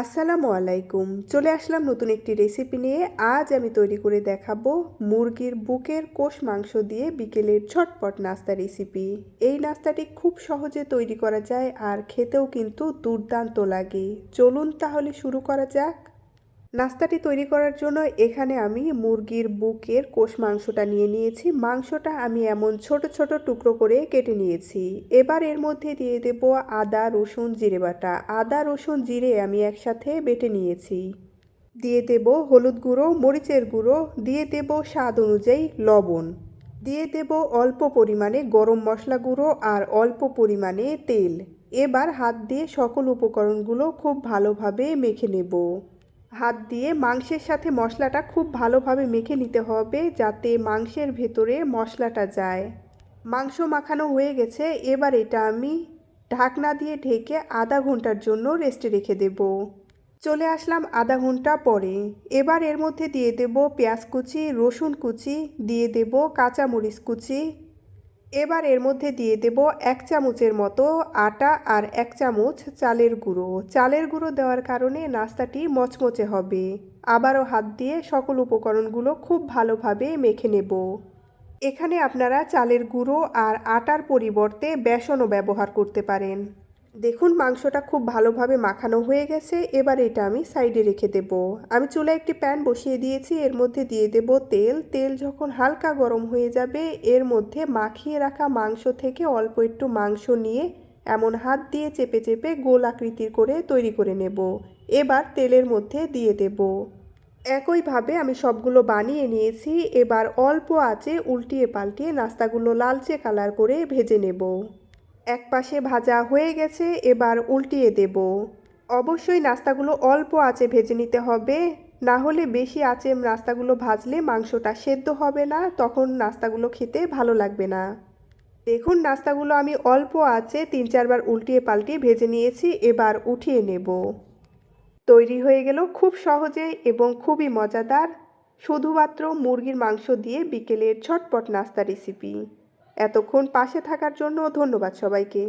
আসসালামু আলাইকুম। চলে আসলাম নতুন একটি রেসিপি নিয়ে। আজ আমি তৈরি করে দেখাবো মুরগির বুকের কোষ মাংস দিয়ে বিকেলের ছটপট নাস্তা রেসিপি এই নাস্তাটি খুব সহজে তৈরি করা যায় আর খেতেও কিন্তু দুর্দান্ত লাগে। চলুন তাহলে শুরু করা যাক। নাস্তাটি তৈরি করার জন্য এখানে আমি মুরগির বুকের কোষ মাংসটা নিয়ে নিয়েছি। মাংসটা আমি এমন ছোট ছোট টুকরো করে কেটে নিয়েছি। এবার এর মধ্যে দিয়ে দেব আদা, রসুন, জিরে বাটা। আদা, রসুন, জিরে আমি একসাথে বেটে নিয়েছি। দিয়ে দেব হলুদ গুঁড়ো, মরিচের গুঁড়ো। দিয়ে দেব স্বাদ অনুযায়ী লবণ। দিয়ে দেব অল্প পরিমাণে গরম মশলা গুঁড়ো আর অল্প পরিমাণে তেল। এবার হাত দিয়ে সকল উপকরণগুলো খুব ভালোভাবে মেখে নেব। হাত দিয়ে মাংসের সাথে মশলাটা খুব ভালোভাবে মেখে নিতে হবে যাতে মাংসের ভেতরে মশলাটা যায়। মাংস মাখানো হয়ে গেছে, এবার এটা আমি ঢাকনা দিয়ে ঢেকে আধা ঘণ্টার জন্য রেস্টে রেখে দেব। চলে আসলাম আধা ঘণ্টা পরে। এবার এর মধ্যে দিয়ে দেব পেঁয়াজ কুচি, রসুন কুচি, দিয়ে দেব কাঁচামরিচ কুচি এবার এর মধ্যে দিয়ে দেব এক চামচের মতো আটা আর এক চামচ চালের গুঁড়ো। চালের গুঁড়ো দেওয়ার কারণে নাস্তাটি মচমচে হবে। আবারও হাত দিয়ে সকল উপকরণগুলো খুব ভালোভাবে মেখে নেব। এখানে আপনারা চালের গুঁড়ো আর আটার পরিবর্তে বেসনও ব্যবহার করতে পারেন। দেখুন, মাংসটা খুব ভালোভাবে মাখানো হয়ে গেছে। এবার এটা আমি সাইডে রেখে দেব। আমি চুলায় একটি প্যান বসিয়ে দিয়েছি। এর মধ্যে দিয়ে দেব তেল। তেল যখন হালকা গরম হয়ে যাবে, এর মধ্যে মাখিয়ে রাখা মাংস থেকে অল্প একটু মাংস নিয়ে এমন হাত দিয়ে চেপে চেপে গোল আকৃতির করে তৈরি করে নেব। এবার তেলের মধ্যে দিয়ে দেব। একইভাবে আমি সবগুলো বানিয়ে নিয়েছি। এবার অল্প আঁচে উল্টিয়ে পাল্টিয়ে নাস্তাগুলো লালচে কালার করে ভেজে নেব। এক পাশে ভাজা হয়ে গেছে, এবার উল্টিয়ে দেব। অবশ্যই নাস্তাগুলো অল্প আঁচে ভেজে নিতে হবে। না হলে বেশি আঁচে নাস্তাগুলো ভাজলে মাংসটা সেদ্ধ হবে না, তখন নাস্তাগুলো খেতে ভালো লাগবে না। দেখুন, নাস্তাগুলো আমি অল্প আছে তিন চারবার উল্টিয়ে পাল্টিয়ে ভেজে নিয়েছি, এবার উঠিয়ে নেব। তৈরি হয়ে গেল খুব সহজে এবং খুবই মজাদার, শুধুমাত্র মুরগির মাংস দিয়ে বিকেলের ছটপট নাস্তা রেসিপি। এতক্ষণ পাশে থাকার জন্য ধন্যবাদ সবাইকে।